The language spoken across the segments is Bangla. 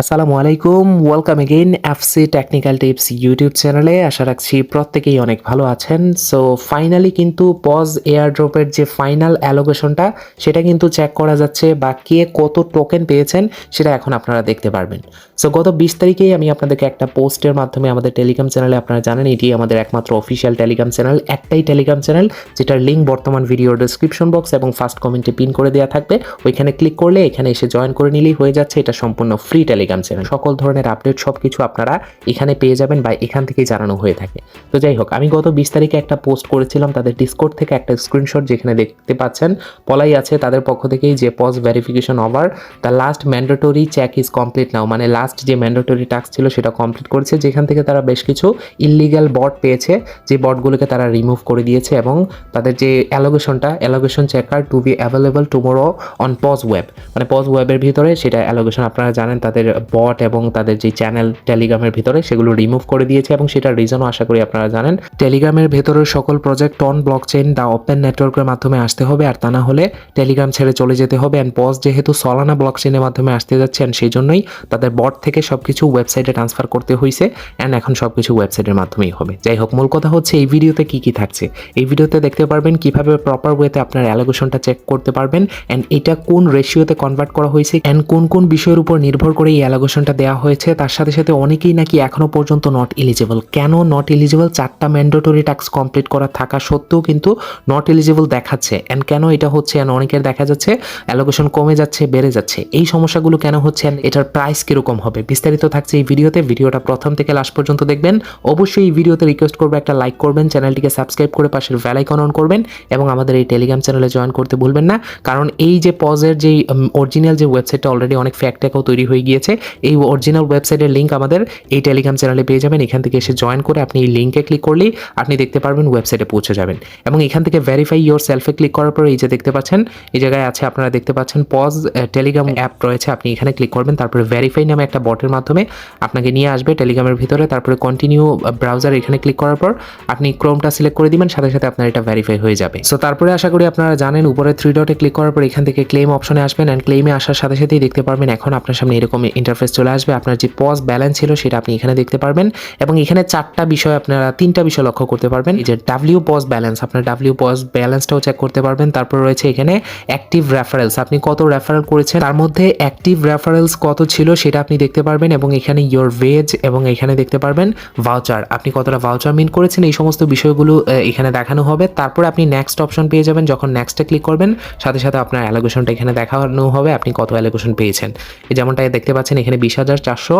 আসসালামু আলাইকুম welcome again FC technical tips YouTube চ্যানেলে আশা রাখছি প্রত্যেকেই অনেক ভালো আছেন। সো ফাইনালি কিন্তু পজ এয়ার ড্রপের যে ফাইনাল অ্যালোকেশনটা সেটা কিন্তু চেক করা যাচ্ছে বা কে কত টোকেন পেয়েছেন, সেটা এখন আপনারা দেখতে পারবেন। সো গত বিশ তারিখেই আমি আপনাদেরকে একটা পোস্টের মাধ্যমে আমাদের টেলিগ্রাম চ্যানেলে আপনারা জানেন, এটি আমাদের একমাত্র অফিসিয়াল টেলিগ্রাম চ্যানেল একটাই টেলিগ্রাম চ্যানেল যেটার লিঙ্ক বর্তমান ভিডিওর ডিসক্রিপশন বক্স এবং ফার্স্ট কমেন্টে পিন করে দেওয়া থাকবে। ওইখানে ক্লিক করলে এখানে এসে জয়েন করে নিলেই হয়ে যাচ্ছে, এটা সম্পূর্ণ ফ্রি টেলিগ্রাম চ্যানেল। সকল ধরনের আপডেট সব কিছু আপনারা এখানে পেয়ে যাবেন বা এখান থেকেই জানানো হয়ে থাকে। তো যাই হোক, আমি গত বিশ তারিখে একটা পোস্ট করেছিলাম, তাদের ডিসকোড থেকে একটা স্ক্রিনশট যেখানে দেখতে পাচ্ছেন। বলাই আছে তাদের পক্ষ থেকেই যে Paws verification over the last mandatory check is complete now মানে লাস্ট যে ম্যান্ডেটরি টাস্ক ছিল সেটা কমপ্লিট করেছে। যেখান থেকে তারা বেশ কিছু ইলিগাল বট পেয়েছে, যে বটগুলোকে তারা রিমুভ করে দিয়েছে এবং তাদের যে অ্যালোগেশনটা allocation checker to be available tomorrow on Paws web মানে পজ ওয়েবের ভিতরে সেটা অ্যালোগেশন আপনারা জানেন, তাদের বট এবং তাদের যে চ্যানেল টেলিগ্রামের ভিতরে সেগুলো রিমুভ করে দিয়েছে এবং সেটার রিজনও আশা করি আপনারা জানেন। টেলিগ্রামের ভেতরের সকল project on blockchain the open নেটওয়ার্কের মাধ্যমে আসতে হবে আর তা না হলে টেলিগ্রাম ছেড়ে চলে যেতে হবে অ্যান্ড পজ যেহেতু সলানা ব্লক চেইনের মাধ্যমে আসতে যাচ্ছেন সেই জন্যই তাদের বট থেকে সব কিছু ওয়েবসাইটে ট্রান্সফার করতে হয়েছে অ্যান্ড এখন সব কিছু ওয়েবসাইটের মাধ্যমেই হবে। যাই হোক, মূল কথা হচ্ছে এই ভিডিওতে কি কি থাকছে। এই ভিডিওতে দেখতে পারবেন কীভাবে প্রপার ওয়েতে আপনার অ্যালোগেশনটা চেক করতে পারবেন অ্যান্ড এটা কোন রেশিওতে কনভার্ট করা হয়েছে অ্যান্ড কোন কোন বিষয়ের উপর নির্ভর করে এই অ্যালোগেশনটা দেওয়া হয়েছে, তার সাথে সাথে অনেকেই নাকি এখনও পর্যন্ত নট এলিজিবল কেন নট এলিজিবল চারটা ম্যান্ডেটরি টাস্ক কমপ্লিট করা থাকা সত্ত্বেও কিন্তু নট এলিজিবল দেখাচ্ছে। অ্যান্ড কেন এটা হচ্ছে? অ্যান্ড অনেকের দেখা যাচ্ছে অ্যালোকেশন কমে যাচ্ছে, বেড়ে যাচ্ছে। এই সমস্যাগুলো কেন হচ্ছে? And এটার প্রাইস কীরকম হবে? বিস্তারিত থাকছে এই ভিডিওতে। ভিডিওটা প্রথম থেকে লাস্ট পর্যন্ত দেখবেন। অবশ্যই এই ভিডিওতে রিকোয়েস্ট করব একটা লাইক করবেন, চ্যানেলটিকে সাবস্ক্রাইব করে পাশের বেল আইকন অন করবেন এবং আমাদের এই টেলিগ্রাম চ্যানেলে জয়েন করতে ভুলবেন না। কারণ এই যে পজের যেই অরিজিনাল যে ওয়েবসাইটটা অলরেডি অনেক ফ্যাক্টেকাও তৈরি হয়ে গিয়েছে এই অরিজিনাল ওয়েবসাইটের লিঙ্ক আমাদের এই টেলিগ্রাম চ্যানেলে পেয়ে যাবেন। এখান থেকে এসে জয়েন করে আপনি এই লিঙ্কে ক্লিক করলেই আপনি দেখতে পারবেন ওয়েবসাইটে পৌঁছে যাবেন। এবং এখান থেকে ভেরিফাই ইয়োর সেলফে ক্লিক করার পর এই যে দেখতে পাচ্ছেন, এই জায়গায় আছে আপনারা দেখতে পাচ্ছেন পজ টেলিগ্রাম অ্যাপ রয়েছে। আপনি এখানে ক্লিক করবেন, তারপরে ভেরিফাই নামে একটা বটের মাধ্যমে আপনাকে নিয়ে আসবে টেলিগ্রামের ভিতরে। তারপরে কন্টিনিউ ব্রাউজার এখানে ক্লিক করার পর আপনি ক্রোমটা সিলেক্ট করে দিবেন, সাথে সাথে আপনার এটা ভেরিফাই হয়ে যাবে। সো তারপরে আশা করি আপনারা জানেন, উপরে থ্রি ডটে ক্লিক করার পর এখান থেকে ক্লেম অপশনে আসবেন। অ্যান্ড ক্লেমে আসার সাথে সাথেই দেখতে পারবেন, এখন আপনার সামনে এরকম ইন্টারফেস চলে আসবে। আপনার যে পজ ব্যালেন্স ছিল সেটা আপনি এখানে দেখতে পারবেন এবং এখানে চারটা বিষয় আপনারা তিনটা বিষয় লক্ষ্য করতে পারবেন। যে ডাব্লিউ পজ ব্যালেন্স আপনার ডাব্লিউ পজ ব্যালেন্সটাও চেক করতে পারবেন। তারপর রয়েছে এখানে অ্যাক্টিভ রেফারেলস আপনি কত রেফারেল করেছেন? তার মধ্যে অ্যাক্টিভ রেফারেলস কত ছিল সেটা আপনি দেখতে পারবেন এবং এখানে ইয়োর ভেজ এবং এখানে দেখতে পারবেন ভাউচার আপনি কতটা ভাউচার মিন করেছেন? এই সমস্ত বিষয়গুলো এখানে দেখানো হবে। তারপর আপনি নেক্সট অপশন পেয়ে যাবেন। যখন নেক্সটে ক্লিক করবেন, সাথে সাথে আপনার অ্যালোকেশনটা এখানে দেখানো হবে। আপনি কত অ্যালোকেশন পেয়েছেন? যেমনটা দেখতে পাচ্ছেন এখানে বিশ হাজার চারশো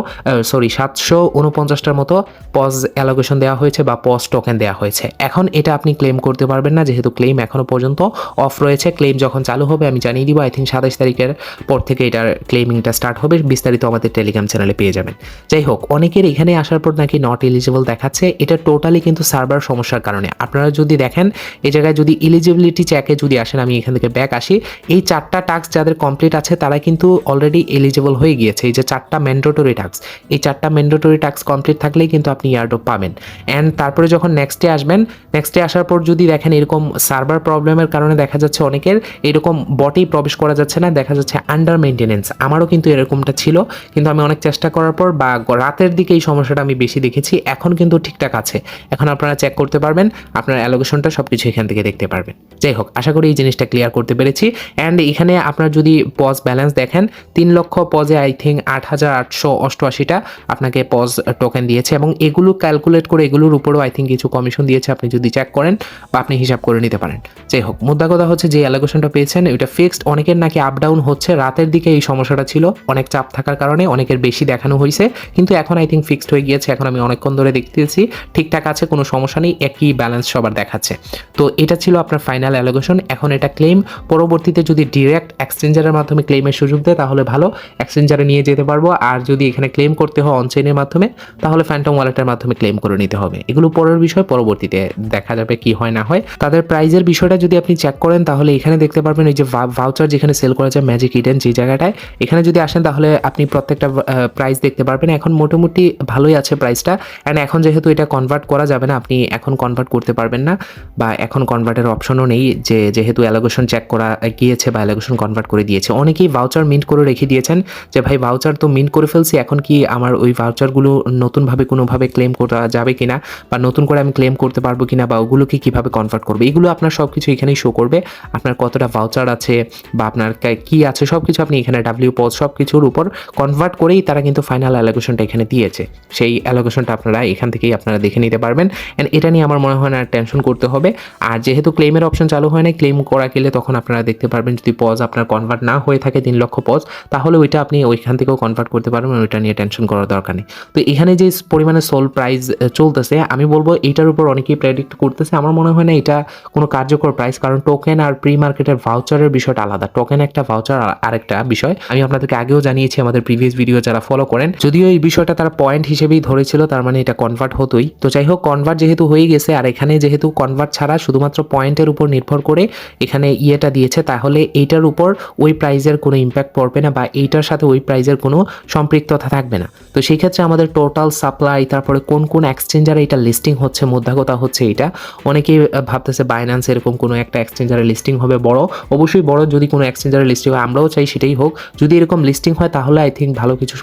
সরি সাতশো উনপঞ্চাশটার মতো পজ অ্যালোকেশন দেওয়া হয়েছে বা পজ টোকেন দেওয়া হয়েছে। এখন এটা আপনি ক্লেম করতে পারবেন না, যেহেতু ক্লেম এখনও পর্যন্ত অফ রয়েছে। ক্লেম যখন চালু হবে, আমি জানিয়ে দিব আই থিঙ্ক সাতাশ তারিখের পর থেকে এটার ক্লেমিংটা স্টার্ট হবে, বিস্তারিত আমাদের টেলিগ্রাম চ্যানেলে পেয়ে যাবেন। যাই হোক, অনেকের এখানে আসার পর নাকি নট এলিজিবল দেখাচ্ছে, এটা টোটালি কিন্তু সার্ভার সমস্যার কারণে। আপনারা যদি দেখেন এই জায়গায় যদি এলিজিবিলিটি চেকে যদি আসেন, আমি এখান থেকে ব্যাক আসি, এই চারটা টাস্ক যাদের কমপ্লিট আছে, তারা কিন্তু অলরেডি এলিজিবল হয়ে গিয়েছে। এই যে চারটা ম্যান্ডেটরি টাস্ক এই চারটা ম্যান্ডেটরি টাস্ক কমপ্লিট থাকলেই কিন্তু আপনি ইয়ারডোপ পাবেন। অ্যান্ড তারপরে যখন নেক্সটে আসবেন নেক্সটে আসার পর যদি দেখেন এরকম সার্ভার প্রবলেমের কারণে দেখা যাচ্ছে অনেকের এরকম বটেই প্রবেশ করা যাচ্ছে না, দেখা যাচ্ছে আন্ডার মেনটেনেন্স আমারও কিন্তু এরকমটা ছিল, কিন্তু আমি অনেক চেষ্টা করার পর বা রাতের দিকে এই সমস্যাটা আমি বেশি দেখেছি, এখন কিন্তু ঠিকঠাক আছে। এখন আপনারা চেক করতে পারবেন, আপনার অ্যালোকেশনটা সব কিছু এখান থেকে দেখতে পারবেন। যাই হোক, আশা করি এই জিনিসটা ক্লিয়ার করতে পেরেছি। অ্যান্ড এখানে আপনার যদি পজ ব্যালেন্স দেখেন, তিন লক্ষ পজে আই থিঙ্ক আট হাজার আটশো অষ্টআশিটা আপনাকে পজ টোকেন দিয়েছে এবং এগুলো ক্যালকুলেট করে এগুলোর উপরেও আই থিঙ্ক কিছু কমিশন দিয়েছে, আপনি যদি চেক করেন বা আপনি হিসাব করে নিতে পারেন। যাই হোক মুদ্রা কথা হচ্ছে যে অ্যালোকেশনটা পেয়েছেন, এটা ফিক্সড অনেকের নাকি আপ ডাউন হচ্ছে, রাতের দিকে এই সমস্যাটা ছিল, অনেক চাপ থাকার কারণে অনেকের বেশি দেখানো হয়েছে, কিন্তু এখন আই থিঙ্ক ফিক্সড হয়ে গিয়েছে, এখন আমি অনেকক্ষণ ধরে দেখতেছি, ঠিকঠাক আছে, কোনো সমস্যা নেই, একই ব্যালেন্স সবার দেখাচ্ছে। তো এটা ছিল আপনার ফাইনাল অ্যালোকেশন এখন এটা ক্লেম পরবর্তীতে যদি ডিরেক্ট এক্সচেঞ্জারের মাধ্যমে ক্লেমের সুযোগ দেয়, তাহলে ভালো এক্সচেঞ্জারে নিয়ে যেতে পারব। আর যদি এখানে ক্লেম করতে হয় অনচেনের মাধ্যমে, তাহলে ফ্যান্টম ওয়ালেটের মাধ্যমে ক্লেম করে নিতে হবে। এগুলো পরের বিষয়, পরবর্তীতে দেখা যাবে কি হয়, না হয়। তাদের প্রাইজের বিষয়টা যদি আপনি চেক করেন, তাহলে এখানে দেখতে পারবেন এই যে ভাউচার যেখানে সেল করা যায় ম্যাজিক ইডেন যে জায়গাটায়, এখানে যদি আসেন, তাহলে আপনি প্রত্যেকটা প্রাইস দেখতে পারবেন। এখন মোটামুটি ভালোই আছে প্রাইসটা অ্যান্ড এখন যেহেতু এটা কনভার্ট করা যাবে না, আপনি এখন কনভার্ট করতে পারবেন না, বা এখন কনভার্টের অপশনও নেই, যে যেহেতু অ্যালোগেশন চেক করা গিয়েছে, বা অ্যালোগেশন কনভার্ট করে দিয়েছে। অনেকেই ভাউচার মিন্ট করে রেখে দিয়েছেন, যে ভাই ভাউচার ভাউচার তো মিন করে ফেলছি। এখন কি আমার ওই ভাউচারগুলো নতুনভাবে কোনোভাবে ক্লেম করা যাবে কিনা বা নতুন করে আমি ক্লেম করতে পারব কিনা বা ওগুলোকে কীভাবে কনভার্ট করবে, এগুলো আপনার সব কিছু এখানেই শো করবে। আপনার কতটা ভাউচার আছে বা আপনার কা- আছে সব কিছু আপনি এখানে ডাব্লিউ পজ সব কিছুর উপর কনভার্ট করেই তারা কিন্তু ফাইনাল অ্যালোকেশনটা এখানে দিয়েছে। সেই অ্যালোকেশনটা আপনারা এখান থেকেই আপনারা দেখে নিতে পারবেন। অ্যান্ড এটা নিয়ে আমার মনে হয় না টেনশন করতে হবে। আর যেহেতু ক্লেমের অপশন চালু হয় না ক্লেম করা গেলে তখন আপনারা দেখতে পারবেন যদি পজ আপনার কনভার্ট না হয়ে থাকে তিন লক্ষ পজ তাহলে ওইটা আপনি ওইখান থেকেও কনভার্ট করতে পারবেন ওইটা নিয়ে টেনশন করার দরকার নেই। তো এখানে যে পরিমাণে সোল প্রাইস চলতেছে, আমি বলব এইটার উপর অনেকেই প্রেডিক্ট করতেছে। আমার মনে হয় না এটা কোনো কার্যকর প্রাইস কারণ টোকেন আর প্রি মার্কেটের ভাউচারের বিষয়টা আলাদা। টোকেন একটা ভাউচার আরেকটা বিষয়, আমি আপনাদেরকে আগেও জানিয়েছি আমাদের প্রিভিয়াস ভিডিও যারা ফলো করেন, যদিও এই বিষয়টা তারা পয়েন্ট হিসেবেই ধরেছিল, তার মানে এটা কনভার্ট হতোই। তো যাই হোক কনভার্ট যেহেতু হয়ে গেছে, আর এখানে যেহেতু কনভার্ট ছাড়া শুধুমাত্র পয়েন্টের উপর নির্ভর করে এখানে ইয়েটা দিয়েছে, তাহলে এইটার উপর ওই প্রাইজের কোনো ইম্প্যাক্ট পড়বে না, বা এইটার সাথে ওই প্রাইজের কোনো সম্পৃক্ততা থাকবে না। তো সেই ক্ষেত্রে আমাদের টোটাল সাপ্লাই তারপরে কোন কোন এক্সচেঞ্জারে এটা লিস্টিং হচ্ছে কথা হচ্ছে এটা। অনেকেই ভাবতেছে বাইন্যান্স এরকম কোনো একটা এক্সচেঞ্জারে লিস্টিং হবে বড়। অবশ্যই বড় যদি কোনো এক্সচেঞ্জারে লিস্টিং হয়, আমরাও চাই সেটাই হোক। যদি এরকম লিস্টিং হয়, তাহলে আই থিঙ্ক ভালো কিছু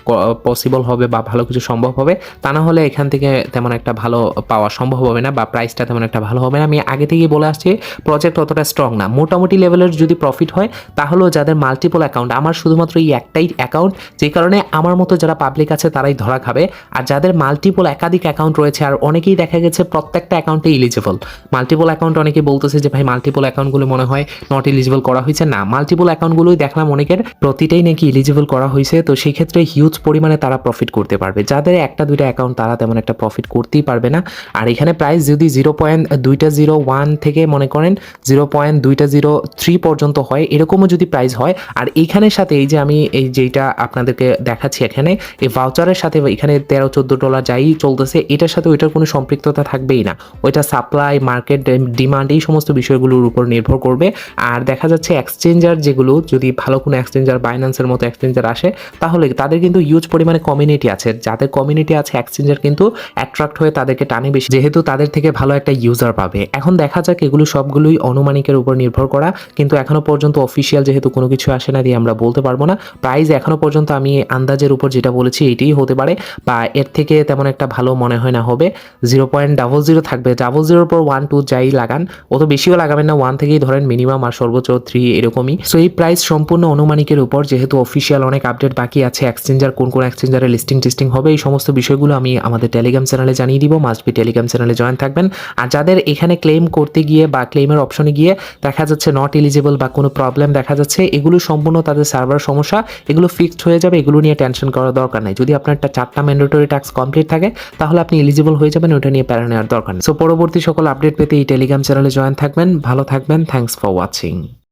পসিবল হবে বা ভালো কিছু সম্ভব হবে। তা না হলে এখান থেকে তেমন একটা ভালো পাওয়া সম্ভব হবে না বা প্রাইসটা তেমন একটা ভালো হবে না। আমি আগে থেকেই বলে আসছি প্রজেক্ট অতটা স্ট্রং না। মোটামুটি লেভেলের যদি প্রফিট হয়, তাহলেও যাদের মাল্টিপল অ্যাকাউন্ট আমার শুধুমাত্র এই একটাই অ্যাকাউন্ট যে কারণে আমার মতো যারা পাবলিক আছে তারাই ধরা খাবে। আর যাদের মাল্টিপল একাধিক অ্যাকাউন্ট রয়েছে, আর অনেকেই দেখা গেছে প্রত্যেকটা অ্যাকাউন্টে ইলিজিবল মাল্টিপল অ্যাকাউন্ট অনেকে বলতেছে যে, ভাই মাল্টিপল অ্যাকাউন্টগুলো মনে হয় নট ইলিজিবল করা হয়েছে। না মাল্টিপল অ্যাকাউন্টগুলোই দেখলাম অনেকের প্রতিটাই নাকি ইলিজিবল করা হয়েছে। তো সেই ক্ষেত্রে হিউজ পরিমাণে তারা প্রফিট করতে পারবে। যাদের একটা, দুইটা অ্যাকাউন্ট তারা তেমন একটা প্রফিট করতেই পারবে না। আর এখানে প্রাইস যদি জিরো পয়েন্ট দুইটা জিরো ওয়ান থেকে মনে করেন জিরো পয়েন্ট দুইটা জিরো থ্রি পর্যন্ত হয়, এরকমও যদি প্রাইস হয়। আর এইখানের সাথে এই যে আমি এই যেটা আপনাদেরকে দেখাচ্ছি এখানে, এই ভাউচারের সাথে এখানে তেরো, চোদ্দ ডলার যাই চলতেছে, এটার সাথে ওইটার কোনো সম্পৃক্ততা থাকবেই না। ওইটা সাপ্লাই মার্কেট ডিমান্ড এই সমস্ত বিষয়গুলোর উপর নির্ভর করবে। আর দেখা যাচ্ছে এক্সচেঞ্জার যেগুলো, যদি ভালো কোনো এক্সচেঞ্জার বাইন্যান্সের মতো এক্সচেঞ্জার আসে, তাহলে তাদের কিন্তু হিউজ পরিমাণে কমিউনিটি আছে। যাদের কমিউনিটি আছে এক্সচেঞ্জার কিন্তু অ্যাট্রাক্ট হয়ে তাদেরকে টানে বেশি। যেহেতু তাদের থেকে ভালো একটা ইউজার পাবে। এখন দেখা যাক এগুলো সবগুলোই অনুমানিকের উপর নির্ভর করা। কিন্তু এখনও পর্যন্ত অফিসিয়াল যেহেতু কোনো কিছু আসে না দিয়ে আমরা বলতে পারব না। প্রাইস এখনও পর্যন্ত আমি আন্দাজের উপর যেটা বলেছি এটাই হতে পারে বা এর থেকে তেমন একটা ভালো মনে হয় না হবে। জিরো পয়েন্ট ডাবল জিরো থাকবে। ডাবল জিরোর পর ওয়ান টু যাই লাগান, অত বেশিও লাগাবেন না। ওয়ান থেকেই ধরেন মিনিমাম আর সর্বোচ্চ থ্রি এরকমই। সো এই প্রাইস সম্পূর্ণ অনুমানিকের উপর যেহেতু অফিসিয়াল অনেক আপডেট বাকি আছে এক্সচেঞ্জার কোন কোন এক্সচেঞ্জারে লিস্টিং টিস্টিং হবে, এই সমস্ত বিষয়গুলো আমি আমাদের টেলিগ্রাম চ্যানেলে জানিয়ে দিব। মাস্ট বি টেলিগ্রাম চ্যানেলে জয়েন থাকবেন। আর যাদের এখানে ক্লেম করতে গিয়ে বা ক্লেমের অপশনে গিয়ে দেখা যাচ্ছে নট এলিজিবল বা কোনো প্রবলেম দেখা যাচ্ছে, এগুলো সম্পূর্ণ তাদের সার্ভার সমস্যা, এগুলো ফিক্সড হয়ে যাবে, এগুলো নিয়ে টেনশন করার দরকার নেই। যদি আপনার একটা চারটা ম্যান্ডেটরি ট্যাক্স কমপ্লিট থাকে, তাহলে আপনি এলিজিবল হয়ে যাবেন, ওটা নিয়ে প্যারা নেওয়ার দরকার নেই। সো পরবর্তী সকল আপডেট পেতে এই টেলিগ্রাম চ্যানেলে জয়েন থাকবেন। ভালো থাকবেন। Thanks for watching